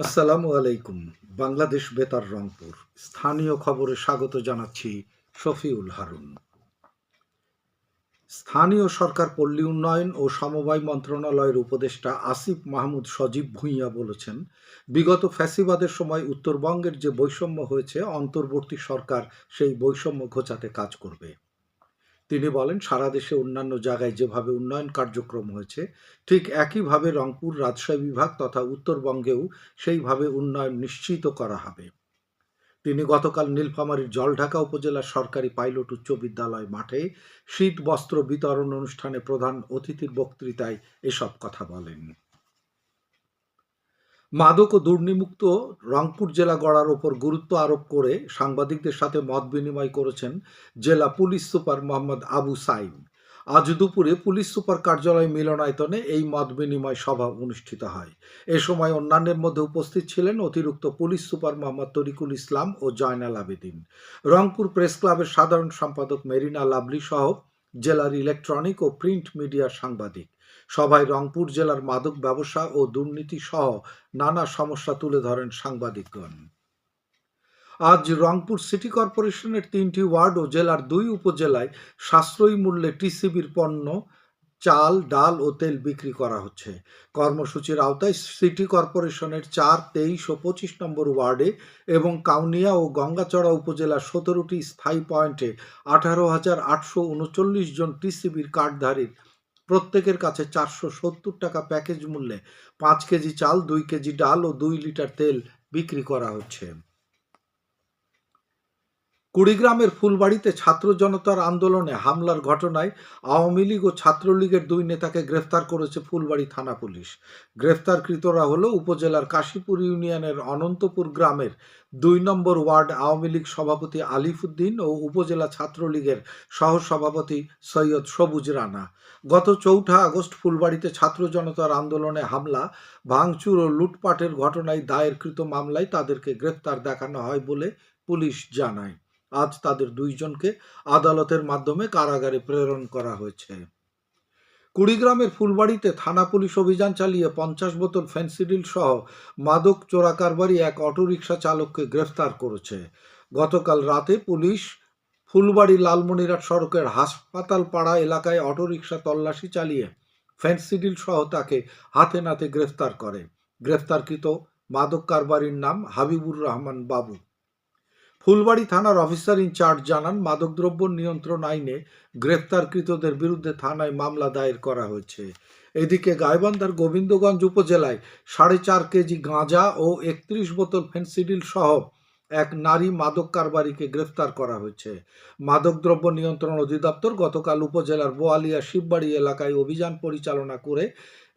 আসসালামু আলাইকুম, বাংলাদেশ বেতার রংপুর। স্থানীয় খবরে স্বাগত জানাচ্ছি শফিউল হারুন। স্থানীয় সরকার, পল্লী উন্নয়ন ও সমবায় মন্ত্রণালয়ের উপদেষ্টা আসিফ মাহমুদ সজীব ভূঁইয়া বলেছেন, বিগত ফ্যাসিবাদের সময় উত্তরবঙ্গের যে বৈষম্য হয়েছে, অন্তর্বর্তী সরকার সেই বৈষম্য ঘোচাতে কাজ করবে। তিনি বলেন, সারা দেশে অন্যান্য জায়গায় যেভাবে উন্নয়ন কার্যক্রম হয়েছে, ঠিক একইভাবে রংপুর রাজশাহী বিভাগ তথা উত্তরবঙ্গেও সেইভাবে উন্নয়ন নিশ্চিত করা হবে। তিনি গতকাল নীলফামারীর জলঢাকা উপজেলার সরকারি পাইলট উচ্চ বিদ্যালয় মাঠে শীত বস্ত্র বিতরণ অনুষ্ঠানে প্রধান অতিথির বক্তৃতায় এসব কথা বলেন। মাদক ও দুর্নিমুক্ত রংপুর জেলা গড়ার ওপর গুরুত্ব আরোপ করে সাংবাদিকদের সাথে মত বিনিময় করেছেন জেলা পুলিশ সুপার মোহাম্মদ আবু সাইম। আজ দুপুরে পুলিশ সুপার কার্যালয় মিলনায়তনে এই মত বিনিময় সভা অনুষ্ঠিত হয়। এ সময় অন্যান্যের মধ্যে উপস্থিত ছিলেন অতিরিক্ত পুলিশ সুপার মোহাম্মদ তরিকুল ইসলাম ও জয়নাল আবেদিন। রংপুর প্রেস ক্লাবের সাধারণ সম্পাদক মেরিনা লাভলি সহ জেলার ইলেকট্রনিক ও প্রিন্ট মিডিয়ার সাংবাদিক। সভায় রংপুর জেলার মাদক ব্যবসা ও দুর্নীতি সহ নানা সমস্যা তুলে ধরেন সাংবাদিকগণ। আজ রংপুর সিটি কর্পোরেশনের তিনটি ওয়ার্ড ও জেলার দুই উপজেলায় সাশ্রয়ী মূল্যে টিসিবির পণ্য চাল, ডাল ও তেল বিক্রি করা হচ্ছে। কর্মসূচির আওতায় সিটি কর্পোরেশনের চার, তেইশ ও পঁচিশ নম্বর ওয়ার্ডে এবং কাউনিয়া ও গঙ্গাচড়া উপজেলার সতেরোটি স্থায়ী পয়েন্টে আঠারো হাজার আটশো উনচল্লিশ জন টিসিবির কার্ডধারীর প্রত্যেকের কাছে চারশো সত্তর টাকা প্যাকেজ মূল্যে পাঁচ কেজি চাল, দুই কেজি ডাল ও দুই লিটার তেল বিক্রি করা হচ্ছে। কুড়িগ্রামের ফুলবাড়িতে ছাত্র জনতার আন্দোলনে হামলার ঘটনায় আওয়ামী লীগ ও ছাত্রলীগের দুই নেতাকে গ্রেফতার করেছে ফুলবাড়ি থানা পুলিশ। গ্রেফতারকৃতরা হল উপজেলার কাশীপুর ইউনিয়নের অনন্তপুর গ্রামের দুই নম্বর ওয়ার্ড আওয়ামী লীগ সভাপতি আলিফুদ্দিন ও উপজেলা ছাত্রলীগের সহসভাপতি সৈয়দ সবুজ রানা। গত চৌঠা আগস্ট ফুলবাড়িতে ছাত্র জনতার আন্দোলনে হামলা, ভাঙচুর ও লুটপাটের ঘটনায় দায়েরকৃত মামলায় তাদেরকে গ্রেফতার দেখানো হয় বলে পুলিশ জানায়। আজ তাদের দুইজনকে আদালতের মাধ্যমে কারাগারে প্রেরণ করা হয়েছে। কুড়িগ্রামের ফুলবাড়িতে থানা পুলিশ অভিযান চালিয়ে পঞ্চাশ বোতল ফেন্সিডিল সহ মাদক চোরা কারবারি এক অটোরিকশা চালককে গ্রেফতার করেছে। গতকাল রাতে পুলিশ ফুলবাড়ি লালমনিরহাট সড়কের হাসপাতাল পাড়া এলাকায় অটোরিকশা তল্লাশি চালিয়ে ফেন্সিডিল সহ তাকে হাতে নাতে গ্রেফতার করে। গ্রেফতারকৃত মাদক কারবারির নাম হাবিবুর রহমান বাবু। ফুলবাড়ি থানার অফিসার ইনচার্জ জানান, মাদকদ্রব্য নিয়ন্ত্রণ আইনে গ্রেফতারকৃতদের বিরুদ্ধে থানায় মামলা দায়ের করা হয়েছে। এদিকে গাইবান্ধার গোবিন্দগঞ্জ উপজেলায় সাড়ে চার কেজি গাঁজা ও একত্রিশ বোতল ফেন্সিডিল সহ এক নারী মাদক কারবারিকে গ্রেফতার করা হয়েছে। মাদকদ্রব্য নিয়ন্ত্রণ অধিদপ্তর গতকাল উপজেলার বোয়ালিয়া শিববাড়ি এলাকায় অভিযান পরিচালনা করে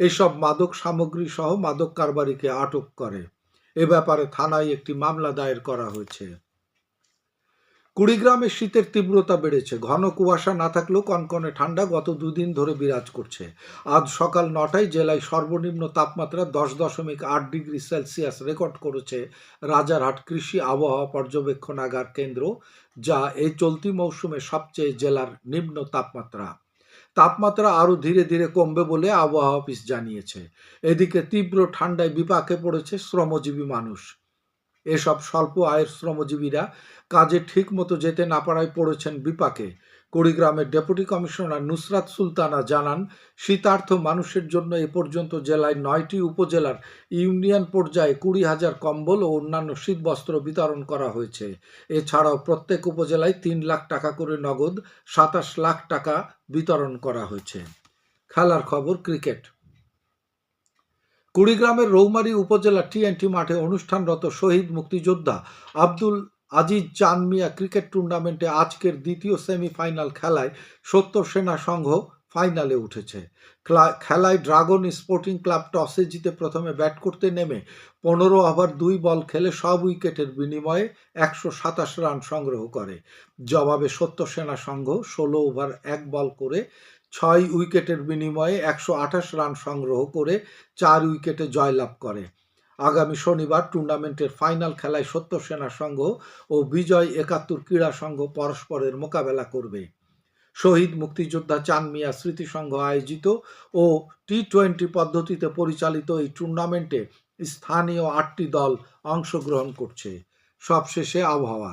এসব মাদক সামগ্রী সহ মাদক কারবারিকে আটক করে। এ ব্যাপারে থানায় একটি মামলা দায়ের করা হয়েছে। কুড়িগ্রামে শীতের তীব্রতা বেড়েছে। ঘন কুয়াশা না থাকলেও কনকনে ঠান্ডা গত দুদিন ধরে বিরাজ করছে। আজ সকাল নটায় জেলায় সর্বনিম্ন তাপমাত্রা দশ দশমিক আট ডিগ্রি সেলসিয়াস রেকর্ড করেছে রাজারহাট কৃষি আবহাওয়া পর্যবেক্ষণাগার কেন্দ্র, যা এই চলতি মৌসুমে সবচেয়ে জেলার নিম্ন তাপমাত্রা। তাপমাত্রা আরও ধীরে ধীরে কমবে বলে আবহাওয়া অফিস জানিয়েছে। এদিকে তীব্র ঠান্ডায় বিপাকে পড়েছে শ্রমজীবী মানুষ। এসব স্বল্প আয়ের শ্রমজীবীরা কাজে ঠিক মতো যেতে না পারায় পড়েছেন বিপাকে। কুড়িগ্রামের ডেপুটি কমিশনার নুসরাত সুলতানা জানান, শীতার্থ মানুষের জন্য এ পর্যন্ত জেলায় নয়টি উপজেলার ইউনিয়ন পর্যায়ে কুড়ি হাজার কম্বল ও অন্যান্য শীতবস্ত্র বিতরণ করা হয়েছে। এছাড়াও প্রত্যেক উপজেলায় তিন লাখ টাকা করে নগদ সাতাশ লাখ টাকা বিতরণ করা হয়েছে। খেলার খবর, ক্রিকেট। কুড়িগ্রামের রৌমারী উপজেলা টিএনটি মাঠে অনুষ্ঠানরত শহীদ মুক্তিযোদ্ধা আব্দুল আজিজ চান মিয়া ক্রিকেট টুর্নামেন্টে আজকের দ্বিতীয় সেমিফাইনাল খেলায় সত্তর সেনা সংঘ ফাইনালে উঠেছে। খেলায় ড্রাগন স্পোর্টিং ক্লাব টসে জিতে প্রথমে ব্যাট করতে নেমে পনেরো ওভার দুই বল খেলে সব উইকেটের বিনিময়ে একশো সাতাশ রান সংগ্রহ করে। জবাবে সত্য সেনা সংঘ ষোলো ওভার এক বল করে ছয় উইকেটের বিনিময়ে একশো আঠাশ রান সংগ্রহ করে চার উইকেটে জয়লাভ করে। আগামী শনিবার টুর্নামেন্টের ফাইনাল খেলায় সত্য সেনা সংঘ ও বিজয় একাত্তর ক্রীড়া সংঘ পরস্পরের মোকাবেলা করবে। শহীদ মুক্তিযোদ্ধা চান মিয়া স্মৃতি সংঘ আয়োজিত ও টি টোয়েন্টি পদ্ধতিতে পরিচালিত এই টুর্নামেন্টে স্থানীয় আটটি দল অংশগ্রহণ করছে। সবশেষে আবহাওয়া